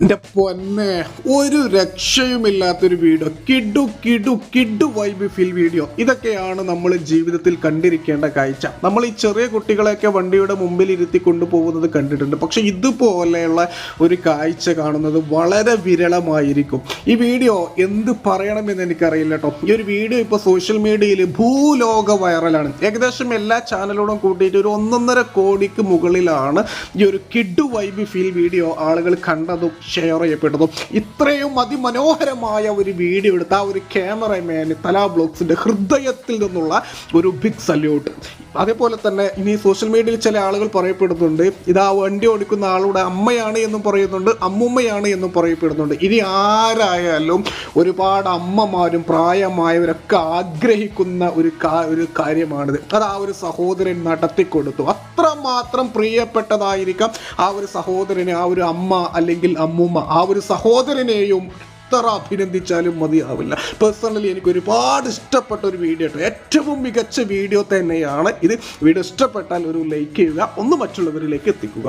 എന്റെ പൊന്നെ ഒരു രക്ഷയുമില്ലാത്തൊരു വീഡിയോ. കിഡു കിഡു കിഡു വൈബ് ഫിൽ വീഡിയോ ഇതൊക്കെയാണ് നമ്മൾ ജീവിതത്തിൽ കണ്ടിരിക്കേണ്ട കാഴ്ച. നമ്മൾ ഈ ചെറിയ കുട്ടികളെയൊക്കെ വണ്ടിയുടെ മുമ്പിൽ ഇരുത്തി കൊണ്ടുപോകുന്നത് കണ്ടിട്ടുണ്ട്. പക്ഷെ ഇതുപോലെയുള്ള ഒരു കാഴ്ച കാണുന്നത് വളരെ വിരളമായിരിക്കും. ഈ വീഡിയോ എന്ത് പറയണമെന്ന് എനിക്കറിയില്ല കേട്ടോ. ഈ ഒരു വീഡിയോ ഇപ്പോൾ സോഷ്യൽ മീഡിയയിൽ ഭൂലോക വൈറലാണ് ഏകദേശം എല്ലാ ചാനലോടും കൂട്ടിയിട്ട് ഒരു ഒന്നൊന്നര കോടിക്ക് മുകളിലാണ് ഈ ഒരു കിഡു വൈബ് ഫീൽ വീഡിയോ ആളുകൾ കണ്ടതും ഷെയർ ചെയ്യപ്പെട്ടതും ഇത്രയും അതിമനോഹരമായ ഒരു വീഡിയോ എടുത്ത ആ ഒരു ക്യാമറമാൻ തലാ ബ്ലോഗ്സിന്റെ ഹൃദയത്തിൽ നിന്നുള്ള ഒരു ബിഗ് സല്യൂട്ട് അതേപോലെ തന്നെ ഇനി സോഷ്യൽ മീഡിയയിൽ ചില ആളുകൾ പറയപ്പെടുന്നുണ്ട് ഇത് ആ വണ്ടി ഓടിക്കുന്ന ആളുടെ അമ്മയാണ് എന്നും പറയുന്നുണ്ട് അമ്മുമ്മയാണ് എന്നും പറയപ്പെടുന്നുണ്ട്. ഇനി ആരായാലും ഒരുപാട് അമ്മമാരും പ്രായമായവരൊക്കെ ആഗ്രഹിക്കുന്ന ഒരു ഒരു കാര്യമാണിത്. അത് ആ ഒരു സഹോദരൻ നടത്തിക്കൊടുത്തു. അത്രമാത്രം പ്രിയപ്പെട്ടതായിരിക്കാം ആ ഒരു സഹോദരനെ ആ ഒരു അമ്മ അല്ലെങ്കിൽ അമ്മുമ്മ. ആ ഒരു സഹോദരനെയും എത്ര അഭിനന്ദിച്ചാലും മതിയാവില്ല. പേഴ്സണലി എനിക്ക് ഒരുപാട് ഇഷ്ടപ്പെട്ട ഒരു വീഡിയോ കേട്ടോ ഏറ്റവും മികച്ച വീഡിയോ തന്നെയാണ് ഇത്. വീഡിയോ ഇഷ്ടപ്പെട്ടാൽ ഒരു ലൈക്ക് ചെയ്യുക ഒന്ന് മറ്റുള്ളവരിലേക്ക് എത്തിക്കുക.